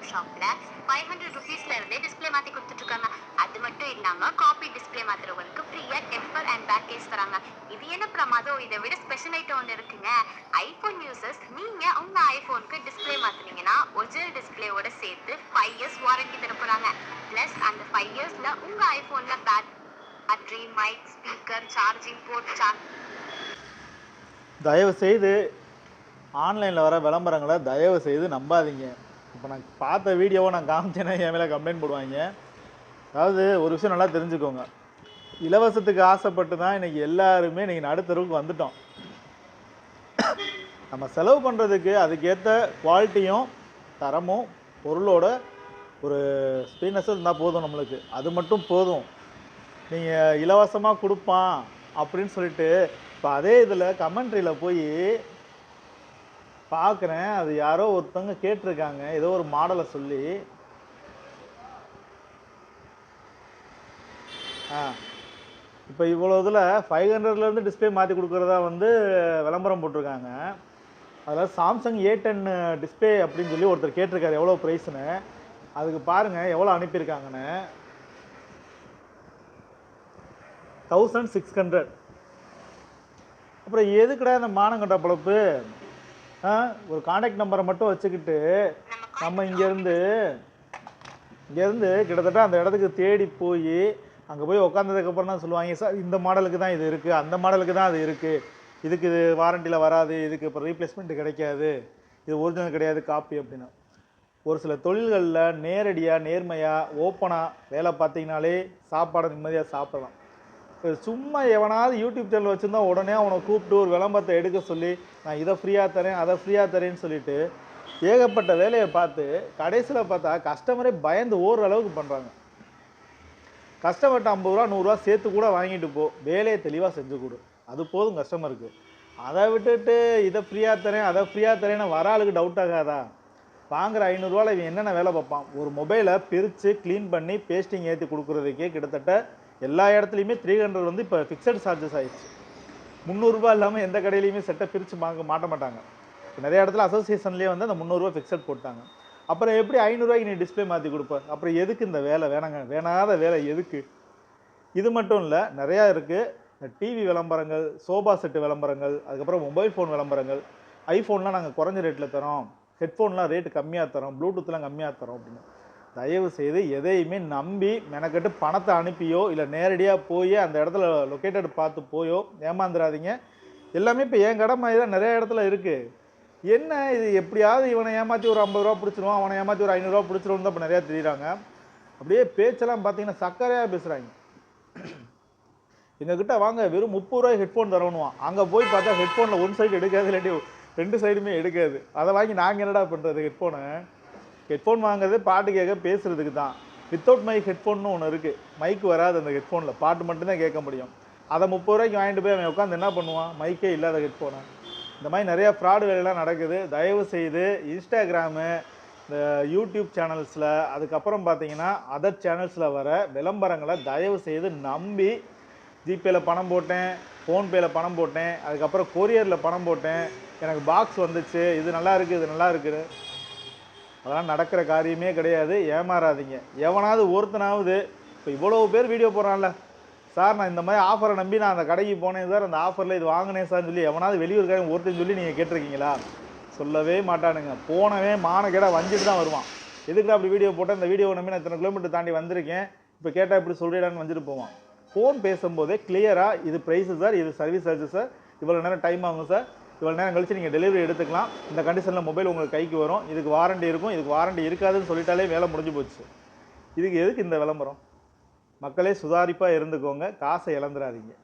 Telecom ஷாப்ல five hundred ருபீஸ்ல இருந்தே display மாத்தி கொடுத்துட்டு இருக்காங்க அது மட்டும் இல்லாம காப்பி டிஸ்பிளே மாத்துறவங்களுக்கு ஃப்ரீயா டெம்பர் அண்ட் பேக் கேஸ் தராங்க. இது என்ன பிரமாதம்? இதை விட ஸ்பெஷல் ஐட்டம் ஒன்று இருக்குங்க. ஐபோன் யூசர்ஸ் நீங்க உங்க ஐபோனுக்கு டிஸ்பிளே மாத்துனீங்கன்னா ஒரிஜினல் டிஸ்பிளேவோட சேர்த்து ஃபைவ் இயர்ஸ் வாரண்டி தர போறாங்க. பிளஸ் அந்த ஃபைவ் இயர்ஸ்ல உங்க ஐபோன்ல battery mic speaker charging port charge தயவு செய்து ஆன்லைனில் வர விளம்பரங்களை தயவு செய்து நம்பாதீங்க. இப்போ நான் பார்த்த வீடியோவை நான் காமிச்சேன்னா என் மேலே கம்ப்ளைண்ட் போடுவாங்க. அதாவது ஒரு விஷயம் நல்லா தெரிஞ்சுக்கோங்க. இலவசத்துக்கு ஆசைப்பட்டு தான் இன்றைக்கி எல்லாருமே இன்றைக்கி நடுத்தருவுக்கு வந்துட்டோம். நம்ம செலவு பண்ணுறதுக்கு அதுக்கேற்ற குவாலிட்டியும் தரமும் பொருளோட ஒரு ஸ்பீனஸும் இருந்தால் போதும் நம்மளுக்கு. அது மட்டும் போதும். நீங்கள் இலவசமாக கொடுப்பான் அப்படின்னு சொல்லிட்டு இப்போ அதே இதில் கமெண்ட்ரியில் போய் பார்க்குறேன் அது யாரோ ஒருத்தவங்க கேட்டிருக்காங்க. ஏதோ ஒரு மாடலை சொல்லி. ஆ. இப்போ இவ்வளோ இதில் ஃபைவ் ஹண்ட்ரட்லேருந்து டிஸ்பிளே மாற்றி கொடுக்குறதா வந்து விளம்பரம் போட்டிருக்காங்க. அதில் சாம்சங் ஏ டென் டிஸ்பிளே அப்படின்னு சொல்லி ஒருத்தர் கேட்டிருக்காரு. எவ்வளோ ப்ரைஸ்னு அதுக்கு பாருங்கள் எவ்வளோ அனுப்பியிருக்காங்கன்னு. தௌசண்ட் சிக்ஸ் ஹண்ட்ரட் அப்புறம் எதுக்கடா இந்த மானங்கட்ட பழப்பு? ஒரு காண்டாக்ட் நம்பரை மட்டும் வச்சுக்கிட்டு நம்ம இங்கேருந்து இங்கேருந்து கிட்டத்தட்ட அந்த இடத்துக்கு தேடி போய் அங்கே போய் உட்காந்ததுக்கப்புறம் தான் சொல்லுவாங்க சார் இந்த மாடலுக்கு தான் இது இருக்குது அந்த மாடலுக்கு தான் அது இருக்குது இதுக்கு இது வாரண்டியில் வராது இதுக்கு இப்போ ரீப்ளேஸ்மெண்ட் கிடைக்காது இது ஒரிஜினல் கிடையாது காப்பி அப்படின்னா. ஒரு சில தொழில்களில் நேரடியாக நேர்மையாக ஓப்பனாக வேலை பார்த்தீங்கனாலே சாப்பாடை நிம்மதியாக சாப்பிடலாம். சும்மா எவனாவது யூடியூப் சேனல் வச்சுருந்தா உடனே அவனை கூப்பிட்டு ஒரு விளம்பரத்தை எடுக்க சொல்லி நான் இதை ஃப்ரீயாக தரேன் அதை ஃப்ரீயாக தரேன்னு சொல்லிட்டு ஏகப்பட்ட வேலையை பார்த்து கடைசியில் பார்த்தா கஸ்டமரே பயந்து ஓடுற அளவுக்கு பண்ணுறாங்க கஸ்டமர்கிட்ட ஐம்பது ரூபா நூறுரூவா சேர்த்து கூட வாங்கிட்டு போ. வேலையை தெளிவாக செஞ்சு கொடு. அது போதும் கஸ்டமருக்கு அதை விட்டுட்டு இதை ஃப்ரீயாக தரேன் அதை ஃப்ரீயாக தரேன்னு வர ஆளுக்கு டவுட் ஆகாதா? வாங்குற ஐநூறுரூவாவில் இவன் என்னென்ன வேலை பார்ப்பான்? ஒரு மொபைலை பிரித்து க்ளீன் பண்ணி பேஸ்டிங் ஏற்றி கொடுக்குறதுக்கே கிட்டத்தட்ட எல்லா இடத்துலையுமே த்ரீ ஹண்ட்ரட் வந்து இப்போ ஃபிக்ஸட் சார்ஜஸ் ஆயிடுச்சு. முந்நூறுரூபா இல்லாமல் எந்த கடையிலையுமே செட்டை பிரித்து வாங்க மாட்ட மாட்டாங்க. இப்போ நிறைய இடத்துல அசோசியேஷன்லேயே வந்து அந்த முந்நூறுரூவா ஃபிக்ஸட் போட்டாங்க. அப்புறம் எப்படி ஐநூறுரூவாய்க்கு நீ டிஸ்ப்ளே மாற்றி கொடுப்ப? அப்புறம் எதுக்கு இந்த வேலை? வேணாங்க வேணாத வேலை எதுக்கு? இது மட்டும் இல்லை நிறையா இருக்குது டிவி விளம்பரங்கள் சோபா செட்டு விளம்பரங்கள் அதுக்கப்புறம் மொபைல் ஃபோன் விளம்பரங்கள். ஐஃபோன்லாம் நாங்கள் குறைஞ்ச ரேட்டில் தரோம். ஹெட்ஃபோன்லாம் ரேட்டு கம்மியாக தரோம். ப்ளூடூத்லாம் கம்மியாக தரோம் அப்படின்னு. தயவு செய்து எதையுமே நம்பி மெனக்கெட்டு பணத்தை அனுப்பியோ இல்லை நேரடியாக போய் அந்த இடத்துல லொக்கேட்டட் பார்த்து போயோ ஏமாந்துடாதீங்க எல்லாமே இப்போ என் கடை மாதிரி தான் நிறைய இடத்துல இருக்குது என்ன இது? எப்படியாவது இவனை ஏமாற்றி ஒரு ஐம்பது ரூபா பிடிச்சிருவான் அவனை ஏமாற்றி ஒரு ஐநூறுரூவா பிடிச்சிருவோம் தான் இப்போ நிறையா தெரியுறாங்க. அப்படியே பேச்செல்லாம் பார்த்தீங்கன்னா சக்கரையாக பேசுகிறாங்க எங்ககிட்ட வாங்க வெறும் முப்பது ரூபாய் ஹெட்ஃபோன் தரணுவான் அங்கே போய் பார்த்தா ஹெட்ஃபோனில் ஒன் சைடு எடுக்காது இல்லாட்டி ரெண்டு சைடுமே எடுக்காது. அதை வாங்கி நாங்கள் என்னடா பண்ணுறது ஹெட்ஃபோனை ஹெட்ஃபோன் வாங்குறது பாட்டு கேட்க பேசுறதுக்கு தான். வித்தவுட் மைக் ஹெட்ஃபோன்னு ஒன்று இருக்குது மைக் வராது அந்த ஹெட்ஃபோனில் பாட்டு மட்டும்தான் கேட்க முடியும். அதை முப்பது ரூபாய்க்கு வாங்கிட்டு போய் அவன் உட்காந்து என்ன பண்ணுவான்? மைக்கே இல்லாத ஹெட்ஃபோனை இந்த மாதிரி நிறையா ஃப்ராடு வேலையெல்லாம் நடக்குது. தயவு செய்து இன்ஸ்டாகிராமு இந்த யூடியூப் சேனல்ஸில் அதுக்கப்புறம் பார்த்தீங்கன்னா அதர் சேனல்ஸில் வர விளம்பரங்களை தயவு செய்து நம்பி ஜிபேல பணம் போட்டேன் ஃபோன்பேல பணம் போட்டேன் அதுக்கப்புறம் கொரியரில் பணம் போட்டேன் எனக்கு பாக்ஸ் வந்துச்சு இது நல்லா இருக்குது இது நல்லா இருக்குது அதெல்லாம் நடக்கிற காரியமே கிடையாது. ஏமாறாதீங்க. எவனாவது ஒருத்தனாவது இப்போ இவ்வளோ பேர் வீடியோ போடுறான்ல. சார் நான் இந்த மாதிரி ஆஃபரை நம்பி நான் அந்த கடைக்கு போனேன் சார். அந்த ஆஃபரில் இது வாங்கினேன் சார்னு சொல்லி எவனாவது வெளியூர்காரன் ஒருத்தன் சொல்லி நீங்கள் கேட்டிருக்கீங்களா? சொல்லவே மாட்டானுங்க. போனவே மானக்கேடாக வஞ்சிட்டு தான் வருவான். எதுக்குடா அப்படி வீடியோ போட்டேன் இந்த வீடியோ நம்பி நான் இத்தனை கிலோமீட்டர் தாண்டி வந்திருக்கேன். இப்போ கேட்டால் இப்படி சொல்லிடான்னு வந்துட்டு போவான். ஃபோன் பேசும்போதே கிளியராக இது ப்ரைஸு சார் இது சர்வீஸ் சார்ஜஸ் சார் இவ்வளோ நேரம் டைம் ஆகும் சார் இவ்வளோ நேரம் கழிச்சு நீங்கள் டெலிவரி எடுத்துக்கலாம். இந்த கண்டிஷனில் மொபைல் உங்களுக்கு கைக்கு வரும். இதுக்கு வாரண்டி இருக்கும். இதுக்கு வாரண்டி இருக்காதுன்னு சொல்லிட்டாலே வேலை முடிஞ்சு போச்சு. இதுக்கு எதுக்கு இந்த விளம்பரம்? மக்களே சுதாரிப்பாக இருந்துக்கோங்க. காசை இழந்துடாதீங்க